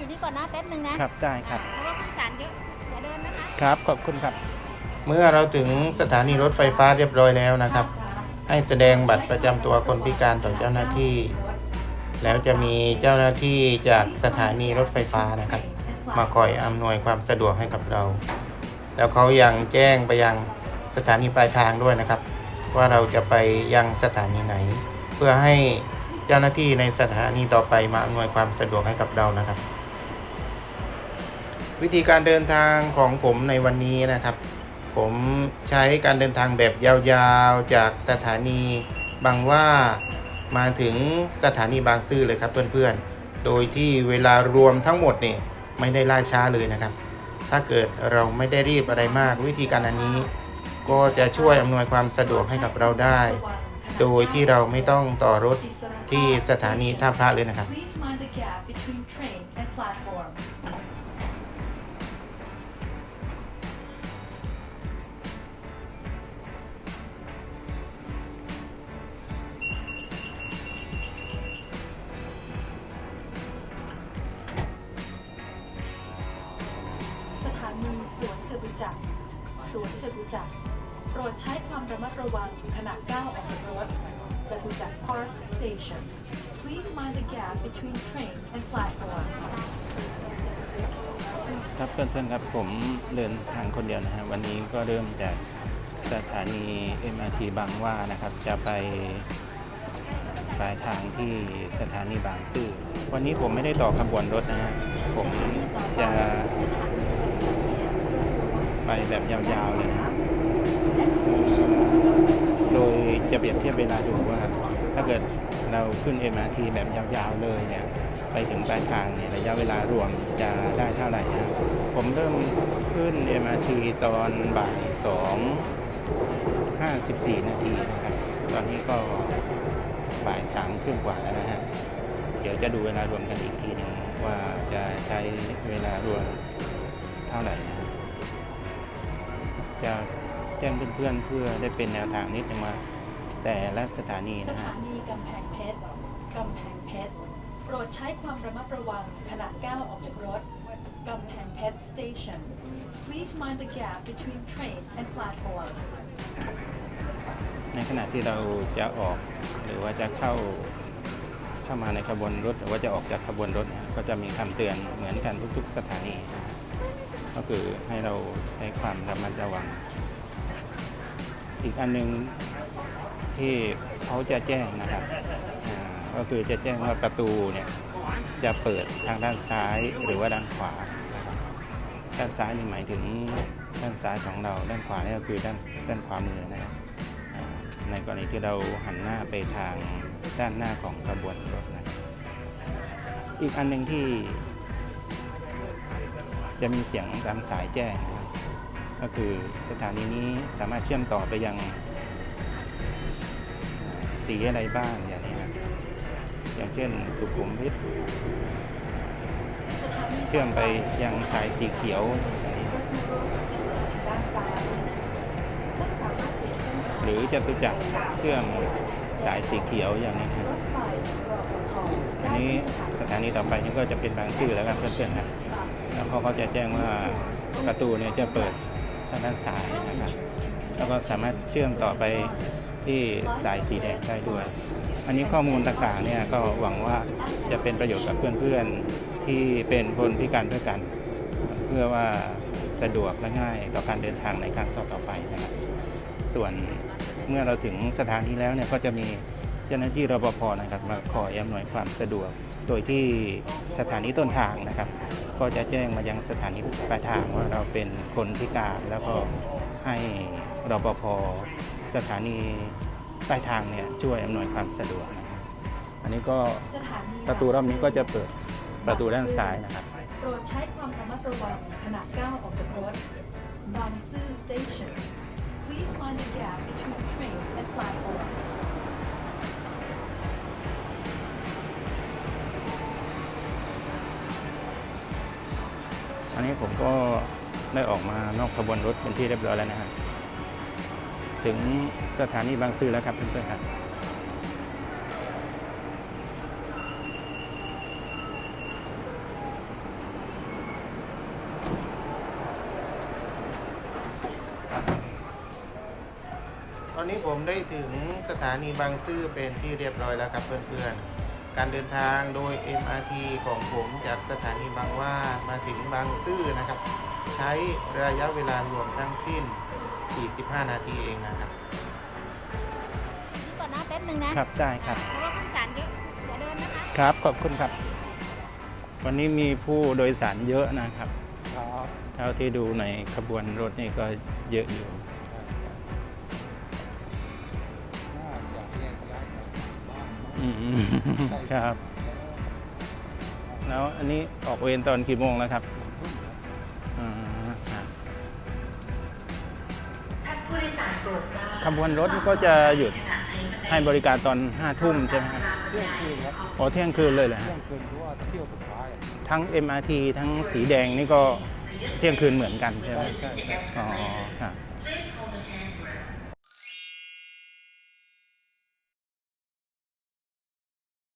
อยู่นี่ก่อนนะแป๊บนึงนะครับ ได้ครับ อ่าเพราะว่าผู้โดยสารเยอะอย่าเดินนะคะครับ ขอบคุณครับ เมื่อเราถึงสถานีรถไฟฟ้าเรียบร้อยแล้วนะครับ ให้แสดงบัตรประจำตัวคนพิการต่อเจ้าหน้าที่ แล้วจะมีเจ้าหน้าที่จากสถานีรถไฟฟ้านะครับ มาคอยอำนวยความสะดวกให้กับเรา แล้วเขายังแจ้งไปยังสถานีปลายทางด้วยนะครับ ว่าเราจะไปยังสถานีไหน เพื่อให้เจ้าหน้าที่ในสถานีต่อไปมาอำนวยความสะดวกให้กับเรานะครับ วิธีการเดินทางของผมในวันนี้นะครับ ผมใช้การเดินทางแบบยาวๆจากสถานีบางว่ามาถึงสถานีบางซื่อเลยครับเพื่อนๆ โดยที่เวลารวมทั้งหมดเนี่ยไม่ได้ล่าช้าเลยนะครับ ถ้าเกิดเราไม่ได้รีบอะไรมากวิธีการอันนี้ ก็จะช่วยอำนวยความสะดวกให้กับเราได้ โดยที่เราไม่ต้องต่อรถที่สถานีท่าพระเลยนะครับ ตุจักรสวนจตุจักรโปรดใช้ความระมัดระวังขณะก้าวออกจากรถจตุจักร Park Station Please mind the gap between train and platform ครับเพื่อนๆครับผมเดินทางคนเดียวนะฮะวันนี้ก็เริ่มจากสถานี MRT บางว่านะครับ จะไปปลายทางที่สถานีบางซื่อ วันนี้ผมไม่ได้ต่อขบวนรถนะฮะผมจะ ไปแบบยาวๆเลยนะโดยจะเปรียบเทียบเวลาดูว่า ถ้าเกิดเราขึ้น MRT แบบยาวๆเลยเนี่ยไปถึงปลายทางเนี่ยระยะเวลารวมจะได้เท่าไหร่นะผมเริ่มขึ้น MRT ตอนบ่ายสองห้าสิบสี่นาทีนะครับ ตอนนี้ก็บ่ายสามครึ่งกว่าแล้วนะฮะเดี๋ยวจะดูเวลารวมกันอีกทีหนึงว่าจะใช้เวลารวมเท่าไหร่นะครับ จะแจ้งเพื่อนๆเพื่อได้เป็นแนวทางนิดนึงว่าแต่ละสถานีสนะถาฮะนีกำแพงเพชรกำแพงเพชร โปรดใช้ความระมัดระวังขณะก้าวออกจากรถกำแพงเพชร Station Please mind the gap between train and platform ในขณะที่เราจะออกหรือว่าจะเข้าเข้ามาในขบวนรถ หรือว่าจะออกจากขบวนรถเนี่ยก็จะมีคำเตือนเหมือนกันทุก ๆ สถานีนะฮะ ก็คือให้เราใช้ความระมัดระวัง อีกอันหนึ่งที่เขาจะแจ้งนะครับก็คือจะแจ้งว่าประตูเนี่ยจะเปิดทางด้านซ้ายหรือว่าด้านขวานะครับด้านซ้ายนี่หมายถึงด้านซ้ายของเรา ด้านขวานี่ก็คือด้านด้านขวามือนะครับในกรณีที่เราหันหน้าไปทางด้านหน้าของขบวนรถนะอีกอันหนึ่งที่ จะมีเสียงตามสายแจ้งนะครับก็คือสถานีนี้สามารถเชื่อมต่อไปยังสีอะไรบ้างอย่างนี้ครับอย่างเช่นสุขุมวิทเชื่อมไปยังสายสีเขียวหรือจตุจักรเชื่อมสายสีเขียวอย่างนี้ครับอันนี้สถานีต่อไปนี่ก็จะเป็นบางซื่อแล้วครับเพื่อนๆครับ แล้วเขาก็จะแจ้งว่าประตูเนี่ยจะเปิดทางด้านซ้ายนะครับแล้วก็สามารถเชื่อมต่อไปที่สายสีแดงได้ด้วย อันนี้ข้อมูลต่างๆเนี่ยก็หวังว่าจะเป็นประโยชน์กับเพื่อนๆที่เป็นคนพิการด้วยกัน เพื่อว่าสะดวกและง่ายต่อการเดินทางในครั้งต่อๆไปนะครับส่วนเมื่อเราถึงสถานที่แล้วเนี่ยก็จะมีเจ้าหน้าที่รปภนะครับมาคอยอำนวยความสะดวก โดยที่สถานีต้นทางนะครับ ก็จะแจ้งมายังสถานีปลายทางว่าเราเป็นคนพิการแล้วก็ให้รปภสถานีปลายทางเนี่ยช่วยอำนวยความสะดวกนะครับอันนี้ก็ประตูรอบนี้ก็จะเปิดประตูด้านซ้ายนะครับ โปรดใช้ความระมัดระวังขณะก้าวออกจากรถบางซื่อ Station Please mind the gap between train ผมก็ได้ออกมานอกขบวนรถเป็นที่เรียบร้อยแล้วนะฮะถึงสถานีบางซื่อแล้วครับเพื่อนๆครับตอนนี้ผมได้ถึงสถานีบางซื่อเป็นที่เรียบร้อยแล้วครับเพื่อนๆ การเดินทางโดย MRT ของผมจากสถานีบางหว่ามาถึงบางซื่อนะครับ ใช้ระยะเวลารวมทั้งสิ้น 45 นาทีเองนะครับนี่ก่อนนะแป๊บหนึ่งนะครับได้ครับ เพราะว่าผู้โดยสารเยอะอย่าเดินนะคะ ครับขอบคุณครับ วันนี้มีผู้โดยสารเยอะนะครับครับเท่าที่ดูในขบวนรถนี่ก็เยอะอยู่ อืมครับ แล้วอันนี้ออกเวรตอนกี่โมงแล้วครับอ่าครับขบวนรถก็จะหยุดให้บริการตอนห้าทุ่มใช่ไหมครับเที่ยงคืนครับอ๋อเที่ยงคืนเลยเหรอเที่ยฮะงคืนเพราะว่าเที่ยวสุดท้ายอะทั้ง MRT ทั้งสีแดงนี่ก็เที่ยงคืนเหมือนกันใช่ไหมใช่ใช่ อ๋อครับ